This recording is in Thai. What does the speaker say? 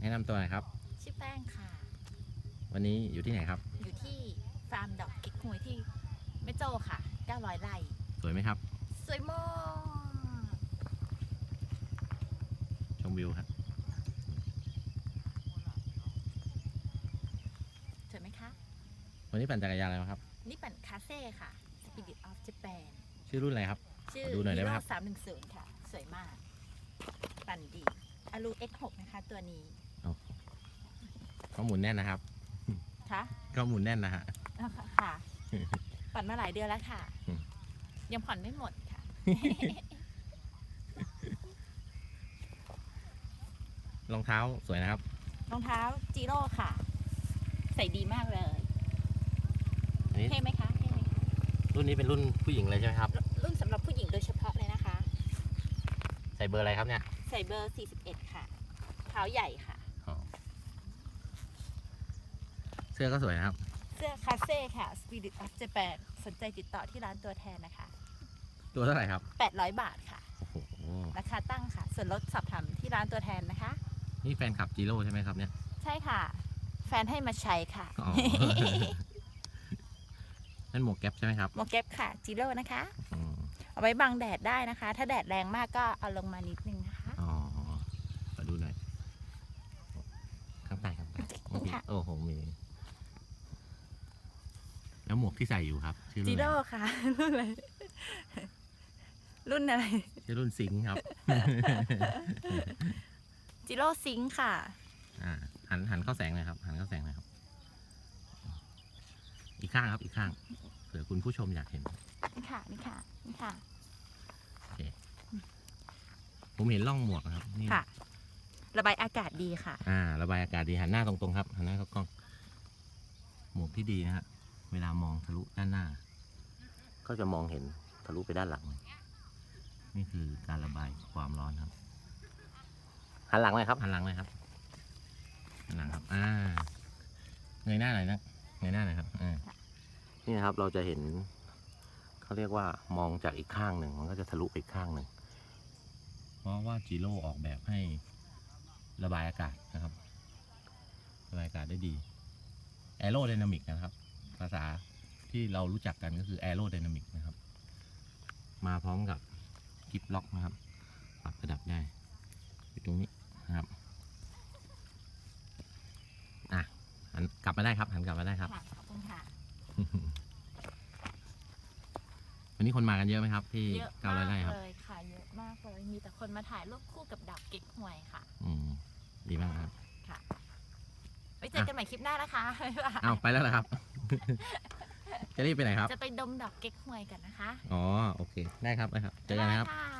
แนะนำตัวหน่อยครับ ชื่อแป้งค่ะ วันนี้อยู่ที่ไหนครับ อยู่ที่ฟาร์มดอกเก๊กฮวยที่แม่โจ้ค่ะ 900ไร่สวยไหมครับ สวยมากชมวิวครับ สวยไหมคะ วันนี้ปั่นจักรยานอะไรมาครับ นี่ปั่นคาเซ่ค่ะ Spirit of Japan ชื่อรุ่นอะไรครับ ชื่อขอดูหน่อยได้ไหมครับ สามหนึ่งศูนย์ค่ะ สวยมาก ปั่นดีอลู X6 นะคะ ตัวนี้ ข้อมูลแน่นนะครับ คะข้อมูลแน่นนะฮะค่ะปั่นมาหลายเดือนแล้วค่ะ อืม ยังผ่อนไม่หมดค่ะ รองเท้าสวยนะครับ รองเท้าจีโร่ค่ะ ใส่ดีมากเลยอันนี้ เท่ไหมคะเท่ไหมคะรุ่นนี้เป็นรุ่นผู้หญิงเลยใช่ไหมครับ รุ่นสำหรับผู้หญิงโดยเฉพาะเลยนะคะ ใส่เบอร์อะไรครับเนี่ย ใส่เบอร์ 41 ค่ะเท้าใหญ่ค่ะ อ๋อเสื้อก็สวยนะครับ เสื้อคาเซ่ค่ะ Spirit of Japan สนใจติดต่อที่ร้านตัวแทนนะคะ ตัวเท่าไหร่ครับ 800 บาทค่ะ โอ้โห ราคาตั้งค่ะ ส่วนลดสอบถามที่ร้านตัวแทนนะคะ นี่แฟนคลับจีโร่ใช่ไหมครับเนี่ย ใช่ค่ะ แฟนให้มาใช้ค่ะ อ๋อ นั่นหมวกแก๊ปใช่ไหมครับโมเก็บค่ะจีโร่นะคะ อืมเอาไว้บังแดดได้นะคะ ถ้าแดดแรงมากก็เอาลงมานิดนึงนะคะ อ๋อขอดูหน่อยข้างใต้ข้างใต้โอเคค่ะ โอ้โหมีแล้ว หมวกที่ใส่อยู่ครับชื่อรุ่จีนอะไรโร่ค่ะ รุ่นอะไร รุ่นอะไร ชื่อรุ่นซิงค์ครับจีโร่ซิงค์ค่ะ อ่าหันหันเข้าแสงหน่อยครับ หันเข้าแสงหน่อยครับ อีกข้างครับ อีกข้างเผื่อคุณผู้ชมอยากเห็น นี่ค่ะ นี่ค่ะ นี่ค่ะ ผมเห็นร่องหมวกนะครับนี่ค่ะ ระบายอากาศดีค่ะ อ่า ระบายอากาศดีหันหน้าตรงๆครับหันหน้าเข้ากล้อง หมวกที่ดีนะฮะ เวลามองทะลุด้านหน้า ก็จะมองเห็นทะลุไปด้านหลัง นี่คือการระบายความร้อนครับหันหลังเลยครับหันหลังเลยครับหันหลังครับ อ่าเงยหน้าหน่อยนะเงยหน้าหน่อยครับอ่านี่นะครับเราจะเห็นเขาเรียกว่ามองจากอีกข้างหนึ่งมันก็จะทะลุไปอีกข้างหนึ่งเพราะว่าจีโร่ออกแบบให้ระบายอากาศนะครับ ระบายอากาศได้ดีแอโร d y นามิกนะครับ ภาษาที่เรารู้จักกันก็คือแอโร d y นามิกนะครับ มาพร้อมกับกิฟล็อกนะครับ ปรับระดับได้อยู่ตรงนี้นะครับอะหันกลับมาได้ครับหันกลับมาได้ครับ ค่ะขอบคุณค่ะ วันนี้คนมากันเยอะไหมครับที่เยอะเก้าร้มาอยกไร่ครับ เลยค่ะ เยอะมากเลย มีแต่คนมาถ่ายรูปคู่กับดอกเก๊กฮวยค่ะ อืมดีมากครับ ไว้เจอกันใหม่คลิปหน้านะคะบ๊ายบาย เอาไปแล้วเหรอครับ จะรีบไปไหนครับ จะไปดมดอกเก๊กฮวยกันนะคะ อ๋อ โอเค ได้ครับได้ครับ เจอกันนะครับบ๊ายบายค่ะ